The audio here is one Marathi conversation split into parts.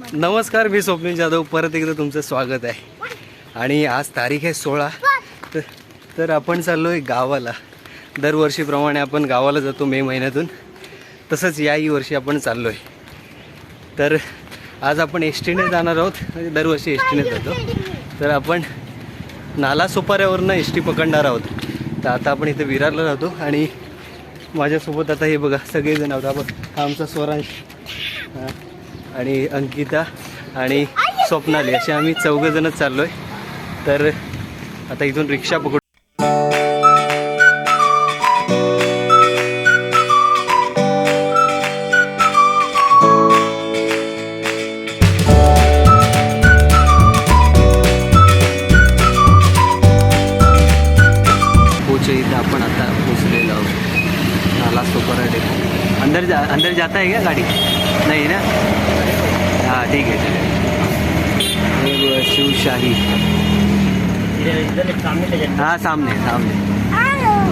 नमस्कार मी स्वप्नील जाधव. परत एकदा तुमचं स्वागत आहे. आणि आज तारीख आहे सोळा. तर तर आपण चाललो आहे गावाला. दरवर्षीप्रमाणे आपण गावाला जातो मे महिन्यातून. तसंच याही वर्षी आपण चाललो आहे तर आज आपण एस टीने जाणार आहोत. म्हणजे दरवर्षी एस टीने जातो. तर आपण नाला सोपाऱ्यावरनं एस टी पकडणार आहोत. तर आता आपण इथे विरारला राहतो. आणि माझ्यासोबत आता हे बघा सगळेजण आहोत. आपण हा आमचा स्वरांश. हां. आणि अंकिता आणि स्वप्नाली असे आम्ही चौघंजणच चाललो आहे तर आता इथून रिक्षा पकडू. पोचे इथं आपण आता पोचलेलो आहोत. नाला सोपारा डेपो अंदर जा अंदर जाता है क्या गाड़ी? नहीं ना? हां ठीक आहे. ठीक आहे शिवशाही. हाँ सामने सामने.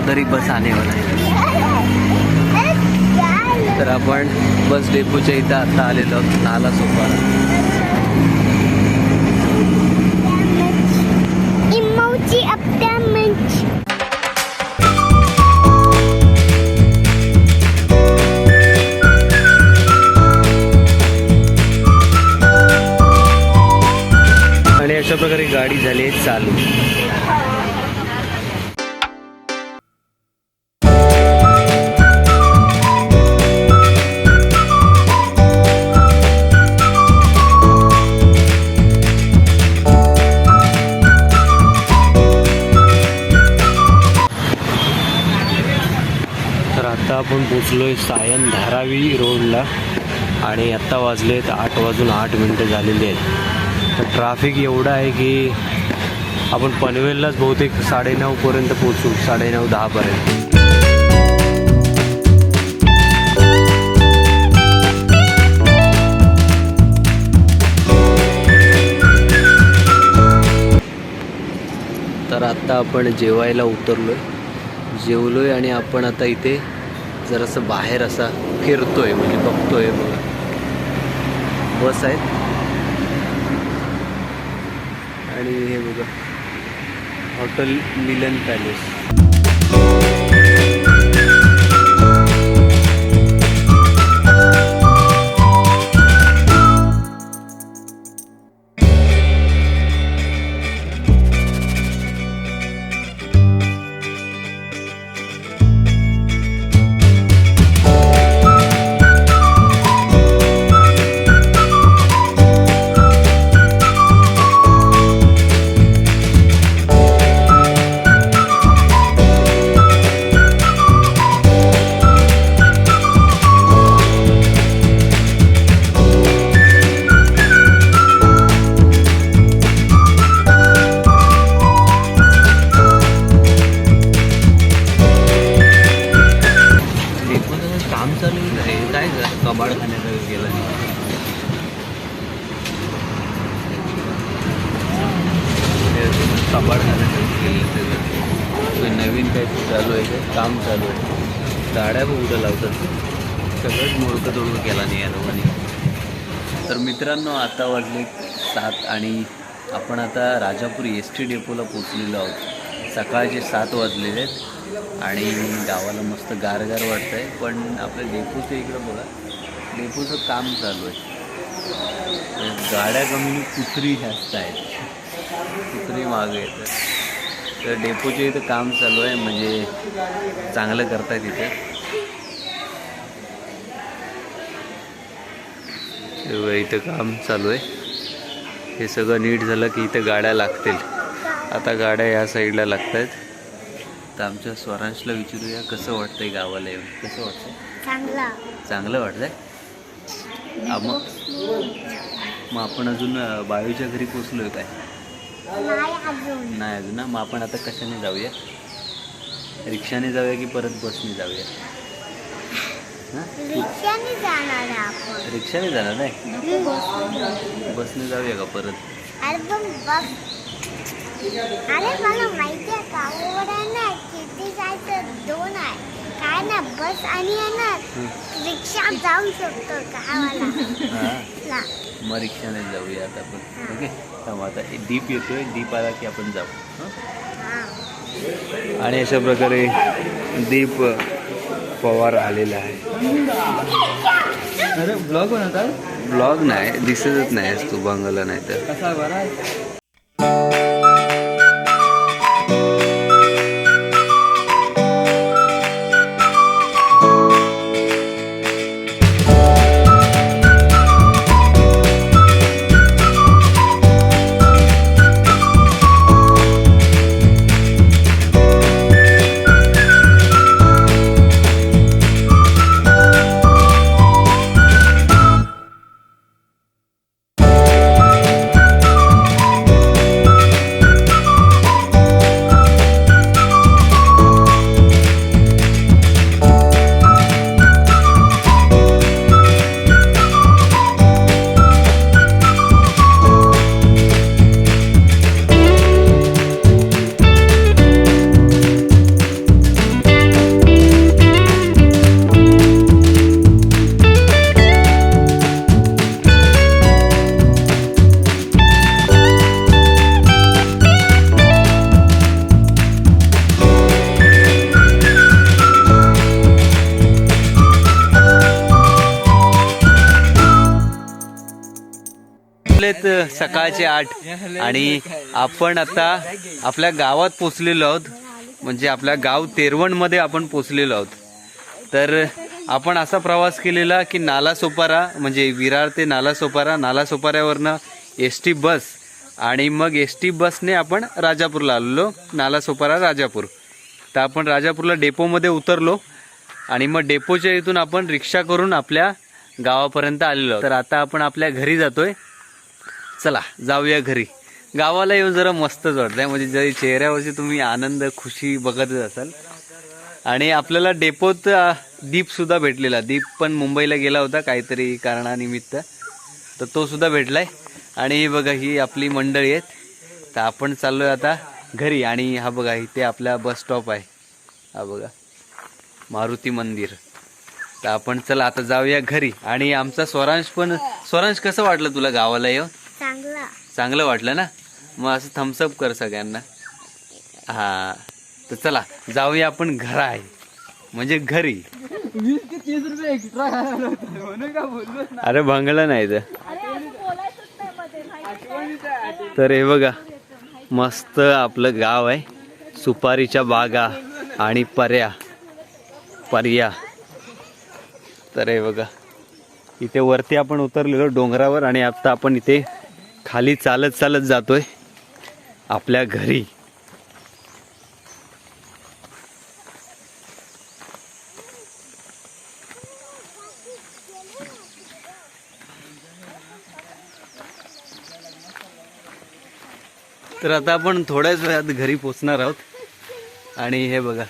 उधर ही बस आने वाला है तर आपण बस डेपोच्या इथं आता आलेलो नाला सोपारा गाडी झाली आहे चालू. तर आता आपण पोचलोय सायन धारावी रोडला आणि आत्ता वाजलेत आठ वाजून आठ मिनटं झालेली आहेत. ट्रॅफिक एवढं आहे की आपण पनवेललाच बहुतेक साडेनऊपर्यंत पोचू साडेनऊ दहापर्यंत तर आत्ता आपण जेवायला उतरलो आहे जेवलो आहे आणि आपण आता इथे जरासं बाहेर असा फिरतोय म्हणजे बघतोय बघा बस आहेत आणि हे बघा हॉटेल मिलन पॅलेस. पण सगळंच मोडकं तोडकं केला नाही या दोघांनी. तर मित्रांनो आता वाजले सात आणि आपण आता राजापूर एस टी डेपोला पोचलेलो आहोत. सकाळचे सात वाजलेले आहेत आणि गावाला मस्त गारगार वाटतं आहे पण आपल्या डेपोचं इकडं बघा डेपोचं काम चालू आहे. गाड्या कमी कुत्री जास्त आहेत. कुत्री मागे येतात तर डेपोचे इथं काम चालू आहे म्हणजे चांगलं करतायत इथे तेव्हा इथं काम चालू आहे. हे सगळं नीट झालं की इथं गाड्या लागतील. आता गाड्या या साईडला लागत आहेत तर आमच्या स्वरांशला विचारूया कसं वाटतंय गावाला येऊन? कसं वाटतंय? चांगला. चांगलं वाटतंय? मग मग आपण अजून बायूच्या घरी पोचलोय काय? नाही अजून. नाही अजून ना? मग आपण आता कशाने जाऊया? रिक्षाने जाऊया की परत बसने जाऊया? रिक्षाने जाणार आपण. रिक्षाने जाणार नाही. बसने जाऊया का परत? अरे पण अरे मला माहिती आहे गावावर आहे ना किती जायचं? दोन आहे. काय ना बस आणि ना रिक्षा जाऊ शकतो गावाला ला. मग रिक्षाने जाऊया आता आपण. ओके? थांब आता डीप येतोय. डीप आला की आपण जाऊ. आणि अशा प्रकारे दीप पवार आलेला आहे. अरे ब्लॉग बनवता ब्लॉग नाही दिसतच नाही तू बंगला नाही तर. कसा सकाळचे आठ. आणि आपण आता आपल्या गावात पोचलेलो आहोत. म्हणजे आपल्या गाव तेरवणमध्ये आपण पोचलेलो आहोत. तर आपण असा प्रवास केलेला की नाला सोपारा म्हणजे विरार ते नाला सोपारा नाला सोपाऱ्यावरनं एस टी बस आणि मग एस टी बसने आपण राजापूरला आलेलो नाला सोपारा राजापूर. तर आपण राजापूरला डेपोमध्ये उतरलो आणि मग डेपोच्या इथून आपण रिक्षा करून आपल्या गावापर्यंत आलेलो तर आता आपण आपल्या घरी जातोय. चला जाऊया घरी. गावाला येऊन जरा मस्तच वाटतंय म्हणजे जरी चेहऱ्यावरची तुम्ही आनंद खुशी बघतच असाल. आणि आपल्याला डेपोत दीपसुद्धा दीप सुद्धा भेटलेला. दीप पण मुंबईला गेला होता काहीतरी कारणानिमित्त. तर तो सुद्धा भेटलाय. आणि हे बघा ही आपली मंडळी आहेत. तर आपण चाललोय आता घरी. आणि हा बघा इथे आपला बस स्टॉप आहे. हा बघा मारुती मंदिर. तर आपण चला आता जाऊया घरी. आणि आमचा स्वरांश पण स्वरांश कसं वाटलं तुला गावाला येऊन? चांगलं वाटलं ना? मग असं थम्सअप कर सगळ्यांना. हा. तर चला जाऊया आपण घरा आहे म्हणजे घरी. वीस ते तीस रुपये एक्स्ट्रा अरे भंगला नाही तर तर हे बघा मस्त आपलं गाव आहे. सुपारीच्या बागा आणि पर्या. पर्या. तर हे बघा इथे वरती आपण उतरलेलो डोंगरावर आणि आता आपण इथे खाली चालत चालत जातोय आपल्या घरी. तर आता आपण थोड्याच वेळात घरी पोचणार आहोत. आणि हे बघा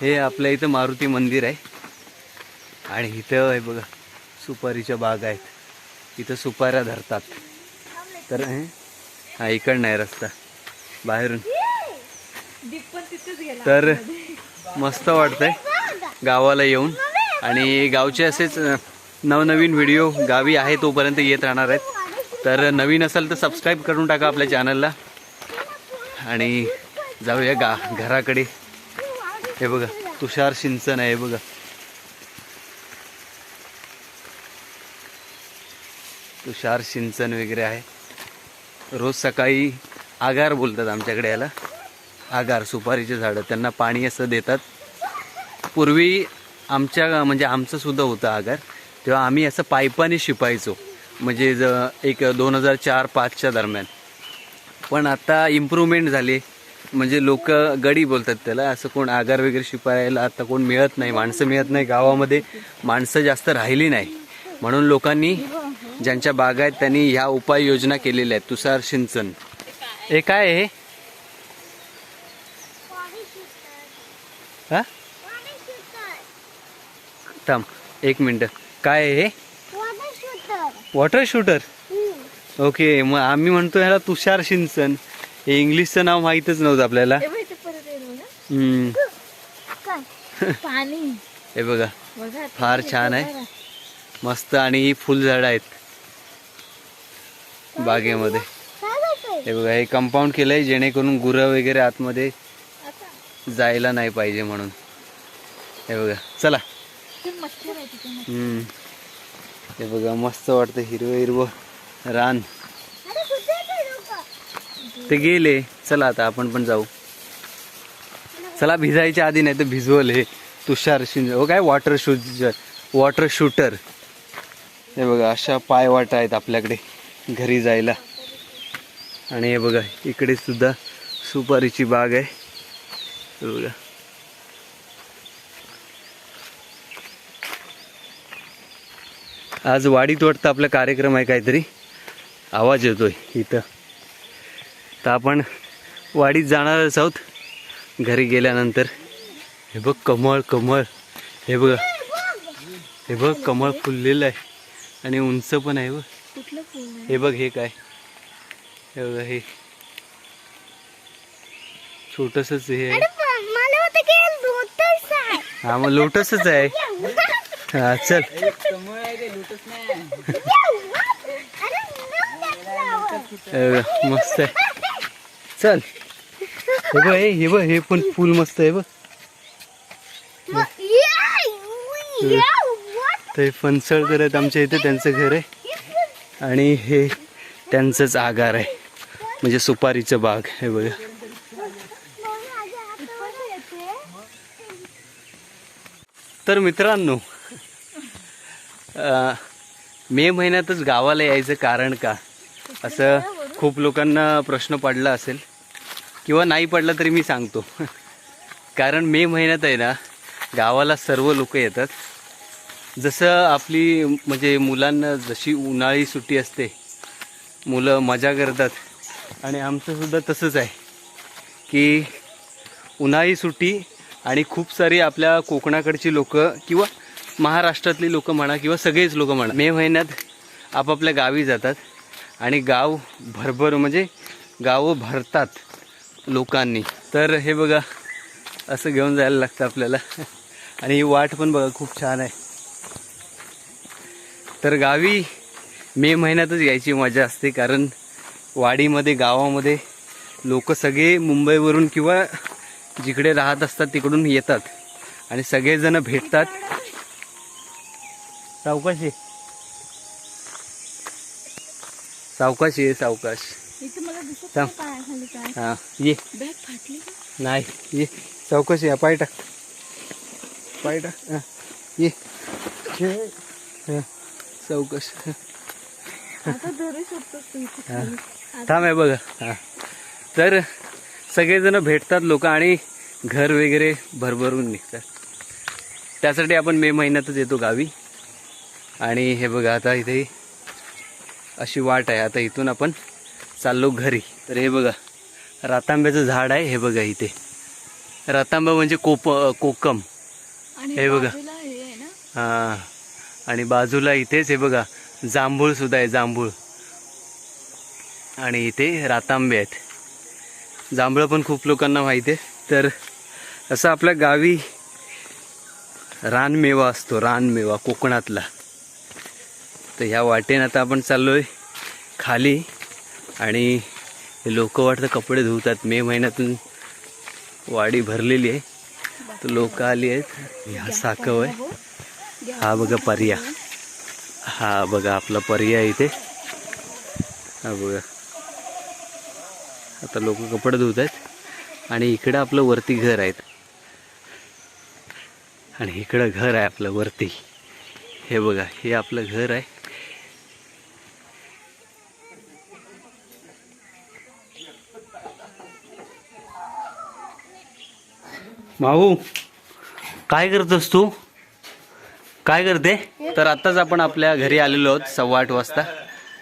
हे आपल्या इथं मारुती मंदिर आहे. आणि इथं हे बघा सुपारीच्या बाग आहेत. इथं सुपाऱ्या धरतात. तर हे- हा इकडनं आहे रस्ता. बाहेरून. तर मस्त वाटतंय गावाला येऊन. आणि गावचे असेच नवनवीन व्हिडिओ गावी आहे तोपर्यंत येत राहणार आहेत. तर नवीन असेल तर सबस्क्राईब करून टाका आपल्या चॅनलला आणि जाऊया गा घराकडे. हे बघा तुषार सिंचन आहे बघा. तुषार सिंचन वगैरे आहे. रोज सकाळी आगार बोलतात आमच्याकडे याला. आगार सुपारीचे झाडं. त्यांना पाणी असं देतात. पूर्वी आमच्या म्हणजे आमचं सुद्धा होतं आगार. तेव्हा आम्ही असं पाईपाने शिपायचो. म्हणजे ज एक दोन हजार चार पाचच्या दरम्यान. पण आता इम्प्रूव्हमेंट झाली. म्हणजे लोक गडी बोलतात त्याला असं कोण आगार वगैरे शिपायला आता कोण मिळत नाही. माणसं मिळत नाही. गावामध्ये माणसं जास्त राहिली नाही. म्हणून लोकांनी ज्यांच्या बागा आहेत त्यांनी ह्या उपाययोजना केलेल्या आहेत. तुषार सिंचन. हे काय आहे हे? हा? थांब एक मिनटं. काय आहे हे? वॉटर शूटर ओके मग आम्ही म्हणतो ह्याला तुषार सिंचन. हे इंग्लिशचं नाव माहीतच नव्हतं आपल्याला. हे बघा फार छान आहे. मस्त आणि ही फुलझाडं आहेत. बागेमध्ये. हे बघा हे कंपाऊंड केलंय जेणेकरून गुरं वगैरे आतमध्ये जायला नाही पाहिजे म्हणून. हे बघा चला. हम्म. हे बघा मस्त वाटतं हिरवं हिरवं रान. ते गेले. चला आता आपण पण जाऊ. चला भिजायच्या आधी नाही तर भिजवल. हे तुषार शिंज हो काय? वॉटर शूज वॉटर शूटर हे बघा अशा पायवाटा आहेत आपल्याकडे घरी जायला. आणि हे बघा इकडे सुद्धा सुपारीची बाग आहे. हे बघा. आज वाडीत वाटतं आपला कार्यक्रम आहे काहीतरी. आवाज येतोय इथं. तर आपण वाडीत जाणारच आहोत. घरी गेल्यानंतर. हे बघ कमळ कमळ. हे बघा. हे बघ कमळ फुललेलं आहे. आणि उंच पण आहे बघ. हे बघ हे काय? हे बघ हे. छोटसच हे हा मग लोटसच आहे. हा चल. मस्त आहे. चल. हे बघ हे हे बघ हे पण फुल मस्त आहे बघ. ते फणसळ करत आमच्या इथे त्यांचं घर आहे. आणि हे त्यांचंच आगार आहे. म्हणजे सुपारीचं बाग हे बघा. तर मित्रांनो मे महिन्यातच गावाला यायचं कारण का? असं खूप लोकांना प्रश्न पडला असेल किंवा नाही पडला तरी मी सांगतो. कारण मे महिन्यात आहे ना गावाला सर्व लोक येतात. जसं आपली म्हणजे मुलांना जशी उन्हाळी सुट्टी असते मुलं मजा करतात. आणि आमचंसुद्धा तसंच आहे की उन्हाळी सुट्टी आणि खूप सारी आपल्या कोकणाकडची लोकं किंवा महाराष्ट्रातली लोकं म्हणा किंवा सगळेच लोक म्हणा मे महिन्यात आपापल्या गावी जातात आणि गाव भरभर म्हणजे गावं भरतात लोकांनी. तर हे बघा असं घेऊन जायला लागतं आपल्याला. आणि ही वाट पण बघा खूप छान आहे. तर गावी मे महिन्यातच यायची मजा असते कारण वाडीमध्ये गावामध्ये लोक सगळे मुंबईवरून किंवा जिकडे राहत असतात तिकडून येतात आणि सगळेजण भेटतात. सावकाश. आहे सावकाश. आहे सावकाश हा ये. नाही ये. चौकशी आहे पाय टाक. पाय टाक. हा, ये. हा, चौकश हा. थांब आहे बघा. हा. तर सगळेजण भेटतात लोक आणि घर वगैरे भरभरून निघतात. त्यासाठी आपण मे महिन्यातच येतो गावी. आणि हे बघा आता इथे अशी वाट आहे. आता इथून आपण चाललो घरी. तर हे बघा रातांब्याचं झाड आहे. हे बघा इथे. रातांबा म्हणजे कोप कोकम. हे बघा. हां. आणि बाजूला इथेच हे बघा जांभूळसुद्धा आहे जांभूळ. आणि इथे रातांबे आहेत. जांभळं पण खूप लोकांना माहिती आहे. तर असं आपल्या गावी रानमेवा असतो रानमेवा कोकणातला. तर ह्या वाटेनं आता आपण चाललोय खाली आणि लोक वाटतं कपडे धुवतात मे महिन्यातून वाडी भरलेली आहे. तर लोक आली आहेत. ह्या साकव आहे हा बघा पर्या. हा बघा आपला पर्या इथे. हा बघा. आता लोक कपडे धुत आहेत आणि इकडं आपलं वरती घर आहेत. आणि इकडं घर आहे आपलं वरती. हे बघा हे आपलं घर आहे. माऊ काय करतोस तू? काय करते? तर आत्ताच आपण आपल्या घरी आलेलो आहोत सव्वा आठ वाजता.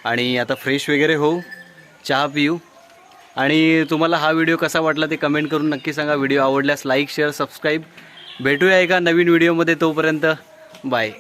आणि आता फ्रेश वगैरे होऊ चहा पिऊ. आणि तुम्हाला हा व्हिडिओ कसा वाटला ते कमेंट करून नक्की सांगा. व्हिडिओ आवडल्यास लाईक शेअर सबस्क्राईब भेटूया एका नवीन व्हिडिओमध्ये तोपर्यंत. बाय